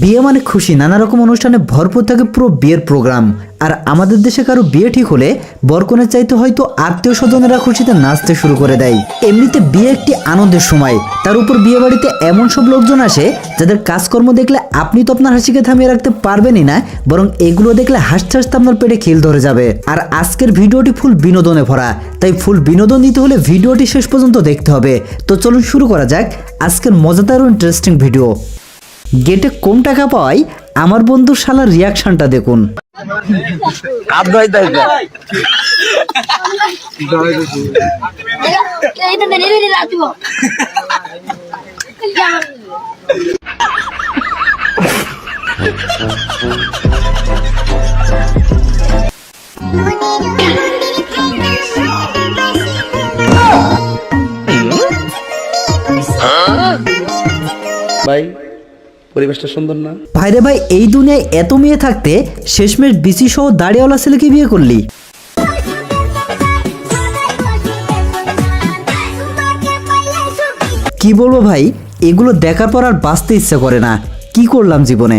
বিয়ে মানে খুশি। নানা রকম অনুষ্ঠানে ভরপুর থাকে পুরো বিয়ের প্রোগ্রাম। আর আমাদের দেশে কারও বিয়ে ঠিক হলে বরকনের চাইতে হয়তো আত্মীয় স্বজনেরা খুশিতে নাচতে শুরু করে দেয়। এমনিতে বিয়ে একটি আনন্দের সময়। তার উপর বিয়ে বাড়িতে এমন সব লোকজন আসে, যাদের কাজকর্ম দেখলে আপনি তো আপনার হাসিকে থামিয়ে রাখতে পারবেনই না, বরং এগুলো দেখলে হাসতে হাসতে আপনার পেটে খিল ধরে যাবে। আর আজকের ভিডিওটি ফুল বিনোদনে ভরা, তাই ফুল বিনোদন দিতে হলে ভিডিওটি শেষ পর্যন্ত দেখতে হবে। তো চলুন শুরু করা যাক আজকের মজাদার ও ইন্টারেস্টিং ভিডিও গেটে কম টাকা পাওয়ায় আমার বন্ধুর শালার রিয়াকশনটা দেখুন। পরিবেশটা সুন্দর না। ভাইরে ভাই এই দুনিয়ায় এত মেয়ে থাকতে শেষমেশ বিসি সহ দাড়িওয়ালা ছেলেকে বিয়ে করলি। কি বলব ভাই এগুলো দেখার পর আর বাঁচতে ইচ্ছা করে না। কি করলাম জীবনে?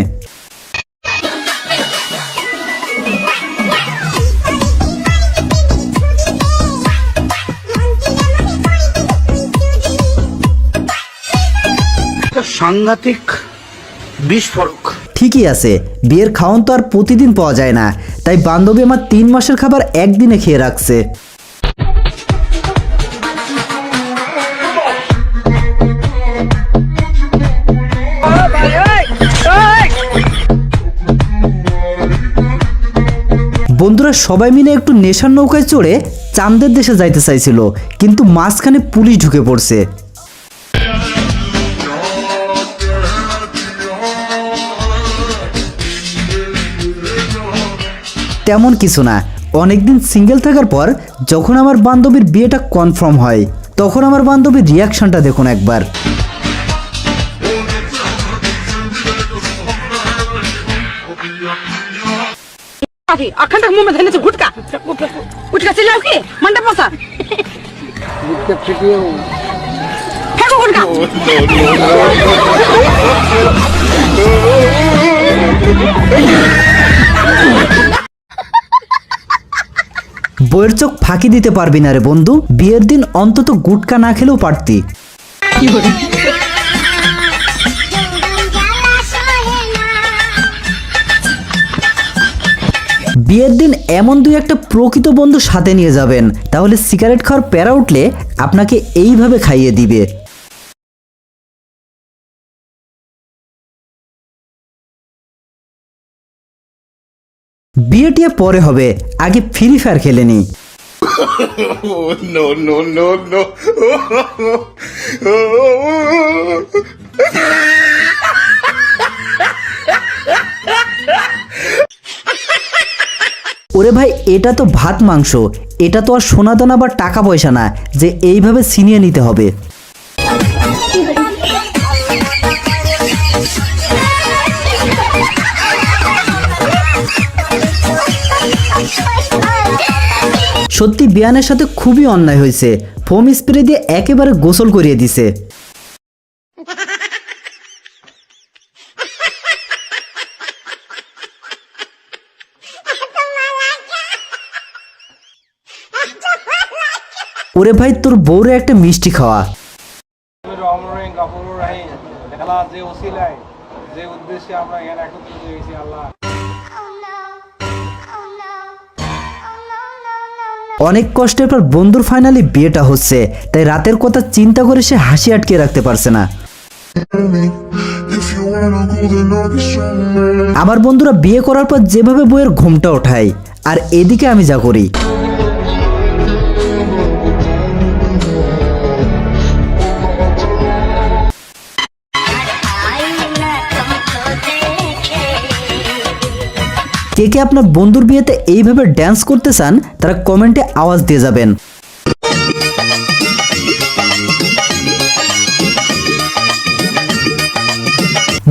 সাংঘাতিক বিস্ফোরক। ঠিকই আছে, বিয়ের খাওয়ান তো আর প্রতিদিন পাওয়া যায় না, তাই বান্ধবী আমার তিন মাসের খাবার একদিনে খেয়ে রাখছে। বন্ধুরা সবাই মিলে একটু নেশার নৌকায় চড়ে চান্দের দেশে যাইতে চাইছিল, কিন্তু মাঝখানে পুলিশ ঢুকে পড়ছে। তেমন কিছু না অনেকদিন সিঙ্গেল থাকার পর যখন আমার বান্ধবীর বিয়েটা কনফার্ম হয় তখন আমার বান্ধবীর রিয়াকশনটা দেখুন একবার आगे अखंड मुंह में धरने से गुटका गुटका चिल्लाओ के मंडप मसा फेंको गुटका বইয়ের চোখ ফাঁকি দিতে পারবি না রে বন্ধু। বিয়ের দিন অন্তত গুটকা না খেলেও পারতি। বিয়ের দিন এমন দুই একটা প্রকৃত বন্ধু সাথে নিয়ে যাবেন। তাহলে সিগারেট খাওয়ার প্যারা উঠলে আপনাকে এইভাবে খাইয়ে দিবে। বিয়েটিয়া পরে হবে আগে ফ্রি ফায়ার খেলে নি. ওরে ভাই এটা তো ভাত মাংস এটা তো আর সোনা দানা বা টাকা পয়সা না যে এইভাবে ছিনিয়ে নিতে হবে সত্যি বিয়ানের সাথে খুবই অন্যায় হয়েছে। ফোম স্প্রে দিয়ে একেবারে গোসল করিয়ে দিছে। ওরে ভাই, তোর বউরে একটা মিষ্টি খাওয়া। যে উদ্দেশ্যে আমরা এখানে আল্লাহ অনেক কষ্টের পর বন্ধুর ফাইনালি বিয়েটা হচ্ছে, তাই রাতের কথা চিন্তা করে সে হাসি আটকে রাখতে পারছে না. আমার বন্ধুরা বিয়ে করার পর যেভাবে বইয়ের ঘুমটা ওঠায়, আর এদিকে আমি যা করি কে কে আপনার বন্ধুর বিয়েতে এইভাবে ড্যান্স করতে চান তারা কমেন্টে আওয়াজ দিয়ে যাবেন।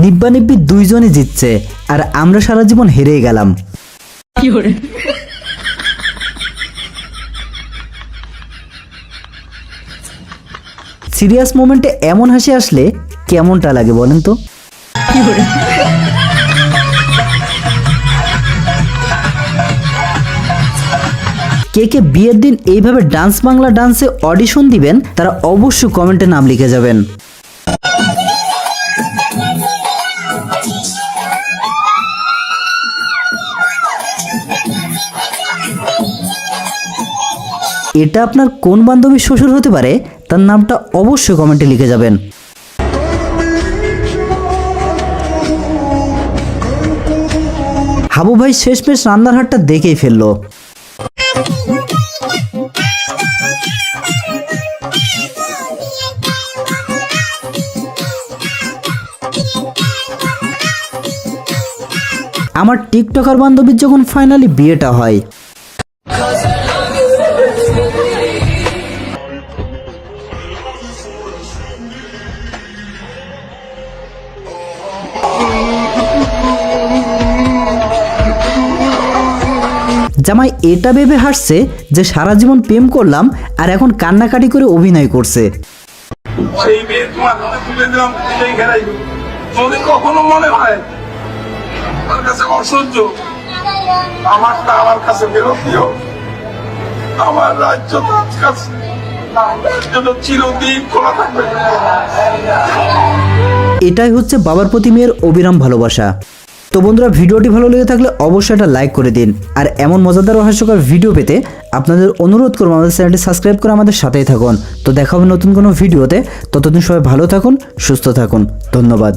নিব্বা নিব্বি দুইজনই জিতছে আর আমরা সারা জীবন হেরেই গেলাম। সিরিয়াস মোমেন্টে এমন হাসি আসলে কেমনটা লাগে বলেন তো? কে কে বিয়ের দিন এইভাবে ডান্স বাংলা ডান্সে অডিশন দিবেন, তারা অবশ্যই কমেন্টে নাম লিখে যাবেন। এটা আপনার কোন বান্ধবীর শ্বশুর হতে পারে, তার নামটা অবশ্যই কমেন্টে লিখে যাবেন। হাবু ভাই শেষমেশ রান্নার হাটটা দেখেই ফেলল। আমার টিকটকার বান্ধবীর যখন ফাইনালি বিয়েটা হয়। জামাই এটা ভেবে হাসছে যে সারা জীবন প্রেম করলাম আর এখন কান্নাকাটি করে অভিনয় করছে। সেই মেয়ে তোমার হাতে তুলে দিলাম কখনো মনে হয় কাছে অসহ্য। আমারটা আমার কাছে আমার রাজ্য কাছে চিরদিন খোলা থাকবে। এটাই হচ্ছে বাবার প্রতি মেয়ের অবিরাম ভালোবাসা। তো বন্ধুরা, ভিডিওটি ভালো লেগে থাকলে অবশ্যই এটা লাইক করে দিন। আর এমন মজাদার হাস্যকর ভিডিও পেতে আপনাদের অনুরোধ করব আমাদের চ্যানেলটি সাবস্ক্রাইব করে আমাদের সাথেই থাকুন। তো দেখা হবে নতুন কোনো ভিডিওতে। ততদিন সবাই ভালো থাকুন, সুস্থ থাকুন। ধন্যবাদ।